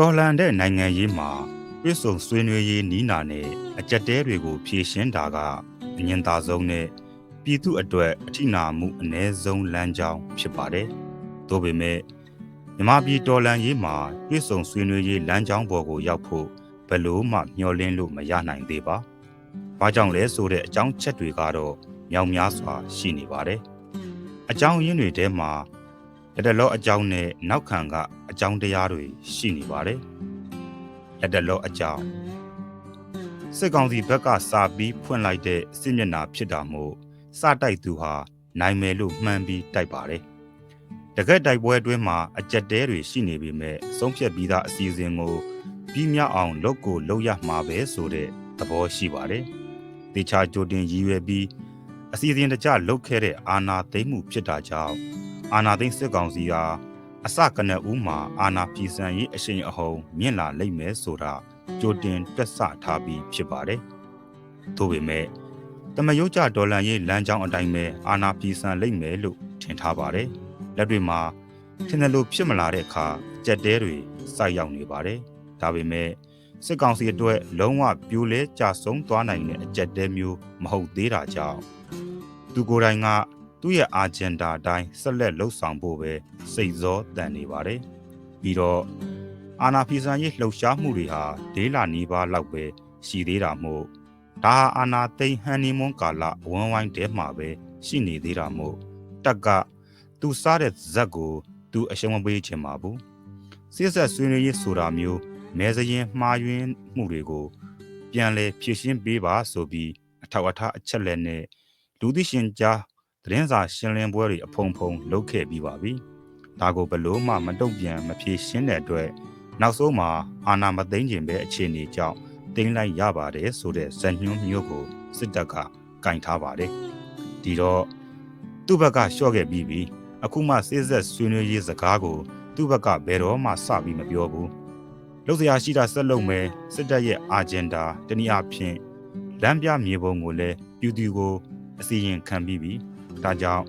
တော်လှန်တဲ့နိုင်ငံရေးမှာပြည့်စုံဆွေးနွေးရေးနီးနာနဲ့အကြက်တဲတွေကိုဖြေရှင်းတာကအငင်သာဆုံးနဲ့ပြည်သူအတွက်အထိနာမှုအ ਨੇ ဆုံးလမ်းကြောင်းဖြစ်ပါတယ်။သို့ပေမဲ့မြမပြည်တော်လှန်ရေးမှာပြည့်စုံဆွေးနွေးရေးလမ်းကြောင်းပေါ်ကိုရောက်ဖို့ဘယ်လို့မှမျှော်လင့်လို့မရနိုင်သေးပါ။ဘာကြောင့်လဲဆိုတဲ့အကြောင်းချက်တွေကတော့မြောင်များစွာရှိနေပါတယ်။အကြောင်းရင်းတွေထဲမှာ လက်တလောအကြောင်းနဲ့နောက်ခံကအကြောင်းတရားတွေရှိနေပါတယ်။လက်တလောအကြောင်းစစ်ကောင်စီဘက်ကစာပြီးဖွင့်လိုက်တဲ့စစ်မျက်နှာဖြစ်တာမို့စတိုက်သူဟာနိုင်မယ်လို့မှန်းပြီးတိုက်ပါတယ်။တကက်တိုက်ပွဲအတွင်းမှာအကြက်တဲတွေရှိနေပေမဲ့ဆုံးဖြတ်ပြီးသားအစီအစဉ်ကိုပြီးမြောက်အောင်လုပ်ကိုလုပ်ရမှာပဲဆိုတဲ့သဘောရှိပါတယ်။တေချာကြိုတင်ရည်ရွယ်ပြီးအစီအစဉ်တကျလုပ်ခဲ့တဲ့အာနာသိမ့်မှုဖြစ်တာကြောင့် အာနာသိမ့်စစ်ကောင်စီဟာအစကနဦးမှာအာနာပြည်စံရေးအရှိန်အဟုန်မြင့်လာလိမ့်မယ်ဆိုတာကြိုတင်တွက်ဆထားပြီးဖြစ်ပါတယ်။သို့ပေမဲ့တမယုတ်ကြဒေါ်လာရေးလမ်းကြောင်းအတိုင်းပဲအာနာပြည်စံလိမ့်မယ်လို့ထင်ထားပါတယ်။လက်တွေမှာထင်တယ်လို့ဖြစ်မလာတဲ့အခါကြက်တဲတွေစိုက်ရောက်နေပါတယ်။ဒါပေမဲ့စစ်ကောင်စီအတွက်လုံးဝပြိုလဲကြဆုံးသွားနိုင်တဲ့အကြက်တဲမျိုးမဟုတ်သေးတာကြောင့်သူကိုယ်တိုင်က သူ့ရဲ့အာဂျန်ဒါအတိုင်းဆက်လက်လှုပ်ဆောင်ဖို့ပဲစိတ်စောတန်နေပါတယ်။ပြီးတော့အာနာဖီဆန်ရေးလှုပ်ရှားမှုတွေဟာဒေးလာနီးပါးလောက်ပဲရှိသေးတာမို့ဒါဟာအာနာသိန်းဟန်နီမွန်ကာလအဝန်းဝိုင်းတဲမှာပဲရှိနေသေးတာမို့တက်ကသူစားတဲ့ဇက်ကို သူအရှုံးမပေးချင်ပါဘူး။စစ်ဆက်ဆွေးနွေးရေးဆိုတာမျိုးမဲစရင်မှားယွင်းမှုတွေကို ပြန်လဲဖြည့်ရှင်းပေးပါဆိုပြီးအထောက်အထားအချက်လက်နဲ့လူသိရှင်ကြား သတင်းစာရှင်းလင်းပွဲတွေအဖုံဖုံလုပ်ခဲ့ပြီးပါပြီ။ဒါကိုဘလို့မှမတုံ့ပြန်မဖြေရှင်းတဲ့အတွက်နောက်ဆုံးမှာအာဏာမသိမ်းခြင်းပဲအခြေအနေကြောင့်တင်းလိုက်ရပါတယ်ဆိုတဲ့ဇညွှန်းမျိုးကိုစစ်တပ်ကကင်ထားပါတယ်။ဒီတော့သူ့ဘက်ကလျှော့ခဲ့ပြီးပြီ။အခုမှစစ်ဆက်ဆွေးနွေးရေးစကားကိုသူ့ဘက်ကဘယ်တော့မှစပြီးမပြောဘူး။လုပ်စရာရှိတာဆက်လုပ်မယ်စစ်တပ်ရဲ့အာဂျင်ဒါတနည်းအားဖြင့်လမ်းပြမြေပုံကိုလည်းပြည်သူကိုအစီရင်ခံပြီးပြီ။ ဒါကြောင့်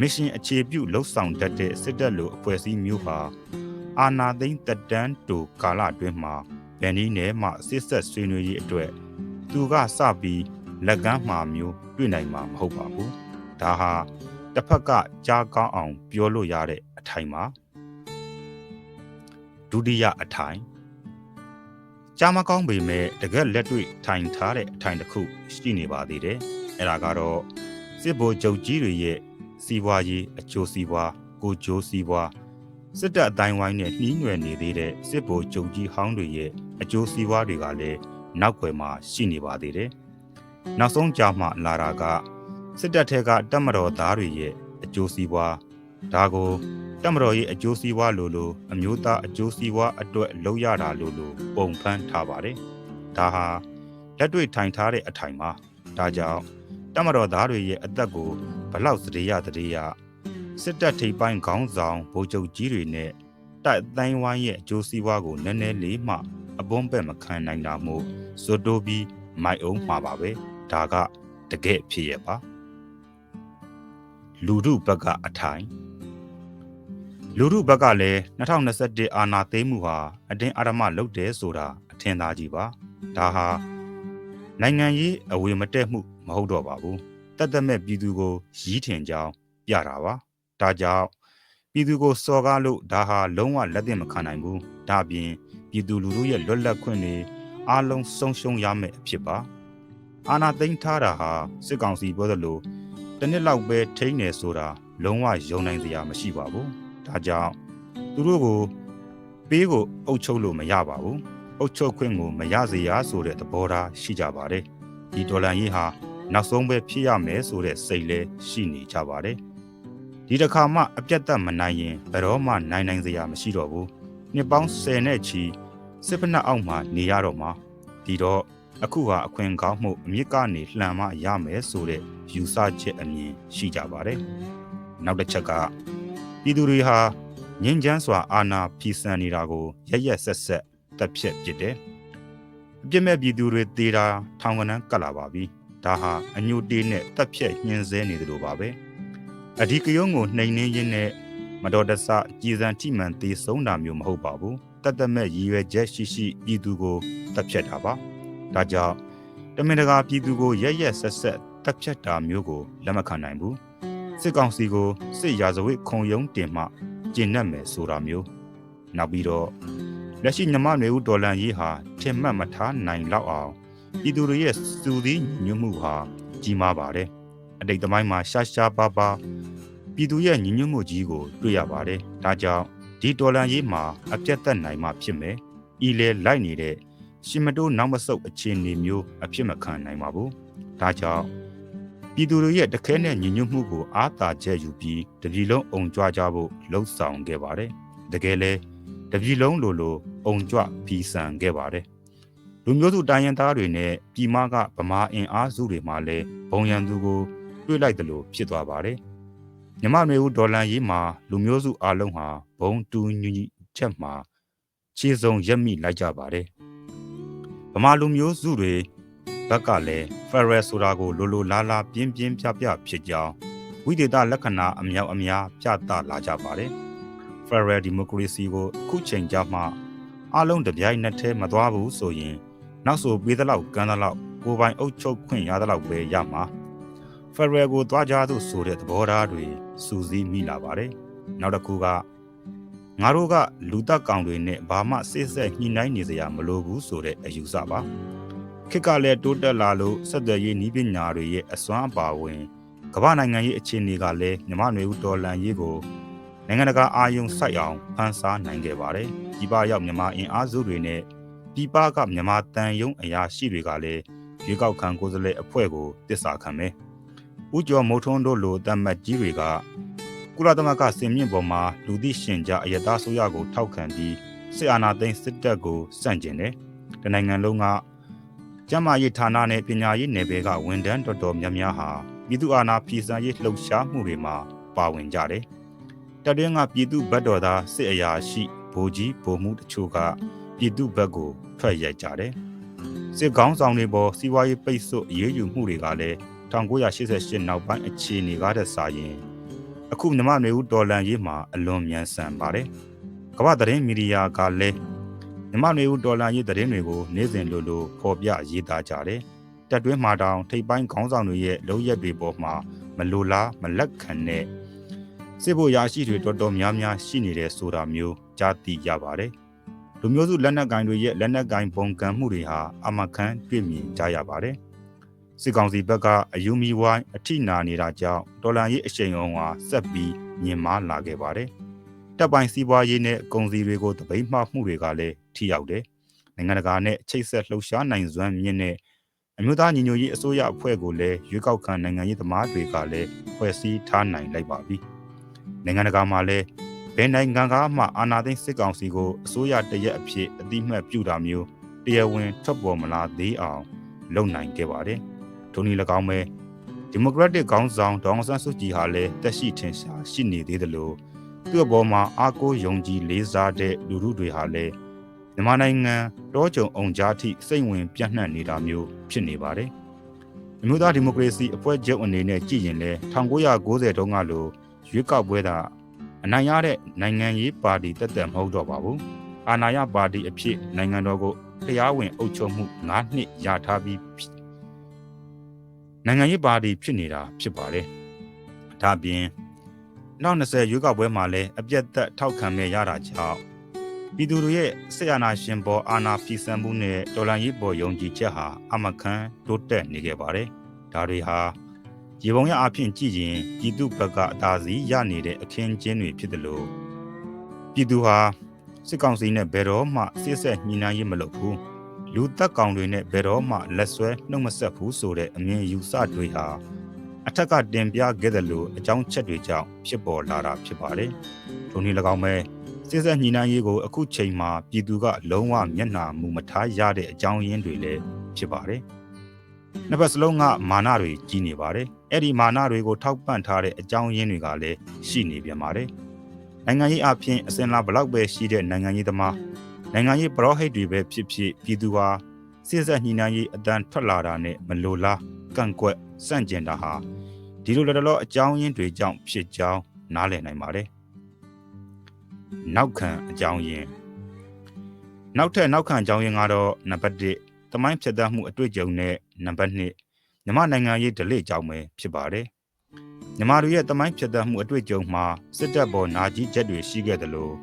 မစ်ရှင်အခြေပြုလှုပ်ဆောင်တတ်တဲ့စစ်တပ်လိုအဖွဲ့အစည်းမျိုးဟာအာနာသိန်းတက်တန်းတူကာလအတွင်းမှာဗန်နီးနယ်မှစစ်ဆက်ဆွေးနွေးရေးအတွက်သူကစပြီးလက်ကမ်းမှာမျိုးတွေ့နိုင်မှာမဟုတ်ပါဘူး။ဒါဟာတစ်ဖက်ကကြားကောင်းအောင် ပြောလို့ရတဲ့အထိုင်ပါဒုတိယအထိုင်ကြားမကောင်းပေမဲ့တကက်လက်တွေ့ထိုင်ထားတဲ့အထိုင်တစ်ခုရှိနေပါသေးတယ်။အဲ့ဒါကတော့ စစ်ဗိုလ်ချုပ်ကြီးတွေရဲ့စီးပွားရေးအကျိုးစီးပွားကိုကျိုးစီးပွားစစ်တပ်အတိုင်းဝိုင်းနဲ့နှီးနွယ်နေသေးတဲ့စစ်ဗိုလ်ချုပ်ကြီးဟောင်းတွေရဲ့အကျိုးစီးပွားတွေကလည်းနောက်ွယ်မှာရှိနေပါသေးတယ်။နောက်ဆုံးကြာမှလာတာကစစ်တပ်ထဲကတပ်မတော်သားတွေရဲ့အကျိုးစီးပွားဒါကိုတပ်မတော်ရဲ့အကျိုးစီးပွားလိုလိုအမျိုးသားအကျိုးစီးပွားအတွက်လုပ်ရတာလိုလိုပုံဖမ်းထားပါတယ်။ဒါဟာလက်တွေ့ထိုင်ထားတဲ့အထိုင်ပါ။ဒါကြောင့် တမတော်သားတွေရဲ့အသက်ကိုဘလောက်စရေရတရေရစစ်တပ်ထိပ်ပိုင်းခေါင်းဆောင်ဗိုလ်ချုပ်ကြီးတွေနဲ့တိုက်အတိုင်းဝိုင်းရဲ့အကျိုးစီးပွားကိုနည်းနည်းလေးမှအပွန်းပဲ့မခံနိုင်တာမို့ဇိုတိုပြီးမိုက်အောင်မှာပါပဲဒါကတကယ်ဖြစ်ရပါလူမှုဘက်ကအထိုင်လူမှုဘက်ကလည်း2021အာဏာသိမ်းမှုဟာအတင်းအဓမ္မလုပ်တယ်ဆိုတာအထင်သာကြည့်ပါဒါဟာနိုင်ငံရေးအဝေမတက်မှု မဟုတ်တော့ပါဘူးတတ်တမဲ့ပြည်သူကိုရီးထင်ကြောင်းပြတာပါဒါကြောင့်ပြည်သူကိုစော်ကားလို့ဒါဟာလုံးဝလက်သင့်မခံနိုင်ဘူးဒါပြင်ပြည်သူလူထုရဲ့လွတ်လပ်ခွင့်တွေအားလုံးဆုံးရှုံးရမယ့်အဖြစ်ပါအာဏာသိမ်းထားတာဟာစစ်ကောင်စီပြောသလိုတစ်နှစ်လောက်ပဲထိန်းနေဆိုတာလုံးဝယုံနိုင်စရာမရှိပါဘူးဒါကြောင့်သူတို့ကိုပေးကိုအုပ်ချုပ်လို့မရပါဘူးအုပ်ချုပ်ခွင့်ကိုမရစေရဆိုတဲ့သဘောထားရှိကြပါတယ်ဒီဒေါ်လာကြီးဟာ နောက်ဆုံးပဲဖြစ်ရမယ်ဆိုတဲ့စိတ်လဲရှိနေကြပါတယ်ဒီတစ်ခါမှအပြတ်သက်မနိုင်ရင်ဘယ်တော့မှနိုင်နိုင်စရာမရှိတော့ဘူးနှစ်ပေါင်း10နဲ့ချီစစ်ဖက်နှက်အောက်မှာနေရတော့မှာဒီတော့အခုဟာအခွင့်ကောင်းမှုအမြင့်ကနေလှန်မရမယ်ဆိုတဲ့ယူဆချက်အမြင်ရှိကြပါတယ်နောက်တစ်ချက်ကပြည်သူတွေဟာငြင်းချမ်းစွာအာဏာဖီဆန်နေတာကိုရရက်ဆက်ဆက်တက်ဖြတ်ပစ်တယ်အပြစ်မဲ့ပြည်သူတွေတေးတာထောင်ကနန်းကတ်လာပါပြီ ဒါဟာအညိုတေးနဲ့တက်ဖြတ်ညှင်းဆဲနေတယ်လို့ပါပဲအဓိကယုံကိုနှိမ်နှင်းရင်းနဲ့မတော်တဆကြည်စံထိမှန်သေးဆုံးတာမျိုးမဟုတ်ပါဘူးတတတ်တတ်မဲ့ရည်ရွယ်ချက်ရှိရှိပြည်သူကိုတပ်ဖြတ်တာပါဒါကြောင့်တမင်တကာပြည်သူကိုရက်ရက်ဆက်ဆက်တပ်ဖြတ်တာမျိုးကိုလက်မခံနိုင်ဘူးစစ်ကောင်စီကိုစစ်ရာဇဝတ်ခုံရုံးတင်မှကျင့်납မယ်ဆိုတာမျိုးနောက်ပြီးတော့လက်ရှိမြမနွေဦးဒေါ်လန်ရေးဟာထင်မှတ်မထားနိုင်လောက်အောင် ပြည်သူတွေရဲ့စူသီးညွတ်မှုဟာကြီးမားပါတယ်အတိတ်သမိုင်းမှာရှာရှာပါပါပြည်သူရဲ့ညီညွတ်မှုကြီးကိုတွေ့ရပါတယ်ဒါကြောင့်ဒီဒေါ်လန်ရေးမှာအပြတ်သက်နိုင်မှဖြစ်မယ်ဤလေလိုက်နေတဲ့ရှင်မတိုးနောက်မဆုတ်အခြေအနေမျိုးအဖြစ်မခံနိုင်ပါဘူးဒါကြောင့်ပြည်သူတွေရဲ့တခဲနဲ့ညီညွတ်မှုကိုအားသာချက်ယူပြီးတပြည်လုံးအုံကြွကြဖို့လှုံ့ဆော်ခဲ့ပါတယ်တကယ်လဲတပြည်လုံးလိုလိုအုံကြွပြီးဆန်ခဲ့ပါတယ် လူမျိုးစုတိုင်းရင်းသားတွေနဲ့ပြည်မကဗမာအင်အားစုတွေမှလည်းဘုံရန်သူကိုတွေ့လိုက်တယ်လို့ဖြစ်သွားပါတယ်မြမမျိုးဒေါ်လန်ရေးမှာလူမျိုးစုအလုံးဟာဘုံတူညီချက်မှာခြေစုံရက်မိလိုက်ကြပါတယ်ဗမာလူမျိုးစုတွေဘက်ကလည်း Ferrell ဆိုတာကိုလိုလိုလားလားပြင်းပြင်းပြပြဖြစ်ကြောင်းဝိသေသလက္ခဏာအမြောက်အများပြသလာကြပါတယ် Ferrell Democracy ကိုအခုချိန်ကြမှာအလုံးတပြိုင်နက်တည်းမသွားဘူးဆိုရင် နောက်ဆိုပေးသလောက်ကမ်းသလောက်ကိုယ်ပိုင်အုပ်ချုပ်ခွင့်ရသလောက်ပဲရမှာ Ferrell ကိုသွားကြသူဆိုတဲ့သဘောထားတွေစူးစီးမိလာပါတယ်နောက်တစ်ခုကငါတို့ကလူတက်ကောင်တွေနဲ့ဘာမှစိတ်ဆက်ညှိနှိုင်းနေစရာမလိုဘူးဆိုတဲ့အယူဆပါခေတ်ကလည်းတိုးတက်လာလို့ဆက်သွယ်ရေးနည်းပညာတွေရဲ့အစွမ်းအပါဝင်ကမ္ဘာနိုင်ငံရေးအခြေအနေကလည်းမြမနွေဦးဒေါ်လန်ရေးကိုနိုင်ငံတကာအာယုံစိုက်အောင်ဖန်ဆားနိုင်ခဲ့ပါတယ်။ဒီပရောက်မြန်မာအင်အားစုတွေနဲ့ ပြည်ပကမြန်မာတန်ယုံအရာရှိတွေကလည်းရွေးကောက်ခံကိုယ်စားလှယ်အဖွဲ့ကိုတစ္ဆာခံမယ်။ဦးကျော်မိုးထွန်းတို့လိုတမတ်ကြီးတွေကကုလသမဂ္ဂစင်မြင့်ပေါ်မှာလူသိရှင်ကြားအယတာဆိုရကိုထောက်ခံပြီးစစ်အာဏာသိမ်းစစ်တပ်ကိုစန့်ကျင်တယ်။တနိုင်ငံလုံးကကျန်းမာရေးဌာနနဲ့ပညာရေးနယ်ပယ်ကဝန်ထမ်းတော်တော်များများဟာပြည်သူအာဏာဖီဆန်ရေးလှုပ်ရှားမှုတွေမှာပါဝင်ကြတယ်။တတွင်းကပြည်သူဘက်တော်သားစစ်အရာရှိဗိုလ်ကြီးဗိုလ်မှူးတချို့က ပြည်သူဘက်ကိုထွက်ရိုက်ကြတယ်။စစ်ကောင်းဆောင်တွေပေါ်စီးပွားရေးပိတ်ဆို့အရေးယူမှုတွေကလည်း1988နောက်ပိုင်းအခြေအနေကားတဲ့စာရင်အခုမြမနွေဦးဒေါ်လန်ရေးမှာအလွန်မြန်ဆန်ပါတယ်။ကမ္ဘာသတင်းမီဒီယာကလည်းမြမနွေဦးဒေါ်လန်ရေးသတင်းတွေကိုနေ့စဉ်လိုလိုဖော်ပြရေးသားကြတယ်။တက်တွင်းမှာတောင်ထိပ်ပိုင်းခေါင်းဆောင်တွေရဲ့လုံရက်တွေပေါ်မှာမလိုလားမလက်ခံတဲ့စစ်ဖို့ရရှိတွေတော်တော်များများရှိနေတဲ့ဆိုတာမျိုးကြားသိရပါတယ်။ လူမျိုးစုလက်နက်ကင်တွေရဲ့လက်နက်ကင်ပုံကံမှုတွေဟာအမခန်းတွေ့မြင်ကြရပါတယ်။စစ်ကောင်စီဘက်ကအယူမီဝိုင်းအထိနာနေတာကြောင့်ဒေါ်လာရေးအရှိန်အုံဟာဆက်ပြီးမြင့်မားလာခဲ့ပါတယ်။တပ်ပိုင်းစီးပွားရေးနဲ့ကုန်စည်တွေကိုတပိတ်မှမှုတွေကလည်းထိရောက်တယ်။နိုင်ငံတကာနဲ့ချိတ်ဆက်လှုပ်ရှားနိုင်စွမ်းမြင့်တဲ့အမျိုးသားညီညွတ်ရေးအစိုးရအဖွဲ့ကိုလည်းရွေးကောက်ခံနိုင်ငံရေးသမားတွေကလည်းဖွဲ့စည်းထားနိုင်လိုက်ပါပြီ။နိုင်ငံတကာမှာလည်း ဘယ်နိုင်ငံကမှအာဏာသိမ်းစစ်ကောင်စီကိုအစိုးရတရက်အဖြစ်အတိမတ်ပြုတာမျိုးတရားဝင်ထွက်ပေါ်မလာသေးအောင်လုပ်နိုင်ခဲ့ပါတယ်။ထိုနည်း၎င်းပဲဒီမိုကရက်တစ်ခေါင်းဆောင်ဒေါအောင်ဆန်းစုကြည်ဟာလည်းတက်ရှိထင်ရှားရှိနေသေးတယ်လို့သူ့အပေါ်မှာအားကိုးယုံကြည်လေးစားတဲ့လူထုတွေဟာလည်းမြန်မာနိုင်ငံတောကြုံအောင်ကြားထိစိတ်ဝင်ပြန့်နှံ့နေတာမျိုးဖြစ်နေပါတယ်။အမျိုးသားဒီမိုကရေစီအဖွဲ့ချုပ်အနေနဲ့ကြည်ရင်လဲ1990တုန်းကလိုရွေးကောက်ပွဲသာ အနိုင်ရတဲ့နိုင်ငံရေးပါတီတက်တက်မဟုတ်တော့ပါဘူး။အာဏာရပါတီအဖြစ်နိုင်ငံတော်ကိုတရားဝင်အုပ်ချုပ်မှု9နှစ်ရထားပြီးနိုင်ငံရေးပါတီဖြစ်နေတာဖြစ်ပါတယ်။ဒါပြင်နောက်20ရွေးကောက်ပွဲမှာလည်းအပြတ်သက်ထောက်ခံမဲ့ရတာကြောင့်ပြည်သူတွေရဲ့ဆေးအာနာရှင်ပေါ်အာနာဖီဆန်မှုနဲ့တော်လှန်ရေးပေါ်ယုံကြည်ချက်ဟာအမခံတိုးတက်နေခဲ့ပါတယ်။ဒါတွေဟာ ရေပုံရအဖြစ်ကြည့်ရင်ပြည်သူဘက်ကအသာစီးရနေတဲ့အခင်းကျင်းတွေဖြစ်တယ်လို့ပြည်သူဟာစစ်ကောင်စီနဲ့ဘယ်တော့မှစစ်ဆက်ညှိနှိုင်းရေးမလုပ်ဘူးလူသက်ကောင်တွေနဲ့ဘယ်တော့မှလက်ဆွဲနှုတ်မဆက်ဘူးဆိုတဲ့အမြင်ယူဆတွေဟာအထက်ကတင်ပြခဲ့တယ်လို့အကြောင်းချက်တွေကြောင့်ဖြစ်ပေါ်လာတာဖြစ်ပါတယ်။ထိုနည်း၎င်းပဲစစ်ဆက်ညှိနှိုင်းရေးကိုအခုချိန်မှာပြည်သူကလုံးဝမျက်နှာမူမထားရတဲ့အကြောင်းရင်းတွေလည်းဖြစ်ပါတယ်။ နှစ်ဖက်စလုံးကမာနတွေကြီးနေပါတယ်။အဲ့ဒီမာနတွေကိုထောက်ပံ့ထားတဲ့အကြောင်းရင်းတွေကလည်းရှိနေပြန်ပါတယ်။နိုင်ငံရေးအဖြစ်အစင်လာဘလောက်ပဲရှိတဲ့နိုင်ငံရေးသမားနိုင်ငံရေးပရောဟိတ်တွေပဲဖြစ်ဖြစ်ပြည်သူဟာစစ်ဆက်ညှိနှိုင်းရေးအတန်းထွက်လာတာနဲ့မလိုလားကန့်ကွက်စန့်ကျင်တာဟာဒီလိုလည်းတော့အကြောင်းရင်းတွေကြောင့်ဖြစ်ကြောင်းနားလည်နိုင်ပါတယ်။နောက်ခံအကြောင်းရင်းနောက်ထပ်နောက်ခံကြောင်းရင်းကတော့နံပါတ်1 တမိုင်းဖြတ်သန်းမှုအတွေ့အကြုံနဲ့နံပါတ်2မြန်မာနိုင်ငံရေးဓလေ့ကြောင်းပဲဖြစ်ပါတယ်မြန်မာတို့ရဲ့တမိုင်းဖြတ်သန်းမှုအတွေ့အကြုံမှာစစ်တပ်ပေါ်နာကြီးချက်တွေရှိခဲ့တယ်လို့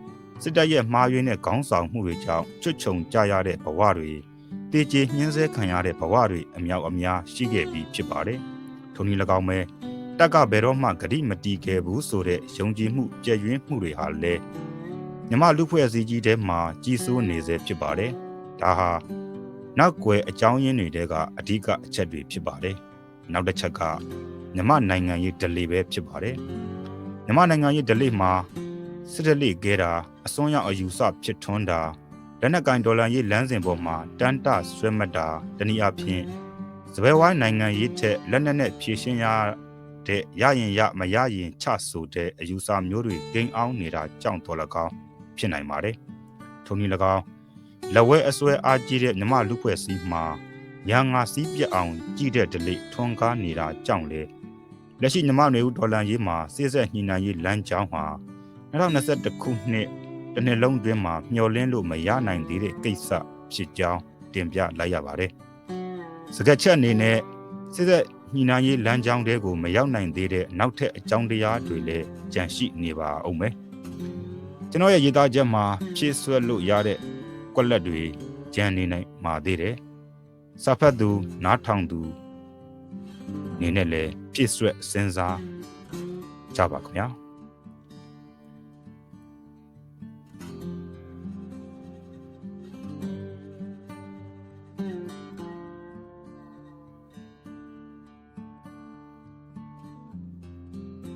စစ်တပ်ရဲ့မှားယွင်းတဲ့ခေါင်းဆောင်မှုတွေကြောင့်ချွတ်ချုံကြရတဲ့ဘဝတွေတေကျေညှင်းဆဲခံရတဲ့ဘဝတွေအမြောက်အများရှိခဲ့ပြီးဖြစ်ပါတယ်ထိုနည်း၎င်းပဲတက်ကဘယ်တော့မှဂတိမတီးခဲ့ဘူးဆိုတဲ့ယုံကြည်မှုကြည်ယွင်းမှုတွေဟာလည်းမြမလူဖွဲ့စည်းကြီးထဲမှာကြီးစိုးနေစေဖြစ်ပါတယ်။ဒါဟာ နောက်ွယ်အကြောင်းရင်းတွေတဲကအဓိကအချက်တွေဖြစ်ပါတယ်။နောက်တစ်ချက်ကမြမနိုင်ငံရေးဒလေပဲဖြစ်ပါတယ်။မြမနိုင်ငံရေးဒလေမှာစစ်တလိခဲတာအစွန်းရောက်အယူဆဖြစ်ထွန်းတာလက်နက်ကင်ဒေါ်လာရေးလမ်းစဉ်ပေါ်မှာတန်တဆွဲမှတ်တာတနည်းအားဖြင့်စပယ်ဝိုင်းနိုင်ငံရေးထက်လက်နက်နဲ့ဖြည့်ရှင်းရတဲ့ရရင်ရမရရင်ချဆိုတဲ့အယူဆမျိုးတွေဂိမ်းအောင်နေတာကြောင့်တော်၎င်းဖြစ်နိုင်ပါတယ်။ထုံနည်း၎င်း လက်ဝဲအစွဲအားကြီးတဲ့မြမလူဖွဲ့စည်းမှာညာငါစည်းပြက်အောင်ကြည့်တဲ့ဒလိထွန်ကားနေတာကြောင့်လေလက်ရှိမြမနွေဦးဒေါ်လာရေးမှာစစ်ဆက်ညှိနှိုင်းရေးလမ်းကြောင်းမှာ2021ခုနှစ်တစ်နှစ်လုံးတွင်းမှာမျှော်လင့်လို့မရနိုင်သေးတဲ့ကိစ္စဖြစ်ကြောင်းတင်ပြလိုက်ရပါတယ်။စကက်ချက်အနေနဲ့စစ်သက်ညှိနှိုင်းရေးလမ်းကြောင်းတွေကိုမရောက်နိုင်သေးတဲ့နောက်ထပ်အကြောင်းတရားတွေလည်းကြန့်ရှိနေပါအောင်မယ်။ကျွန်တော်ရဲ့ရေးသားချက်မှာဖြည့်ဆွက်လို့ရတဲ့ ကွက်လက်တွေကြံနေနိုင်မှာသေးတယ်။စာဖတ်သူ နားထောင်သူနေနဲ့လည်းဖြည့်ဆွက်စဉ်းစားကြပါခင်ဗျာ။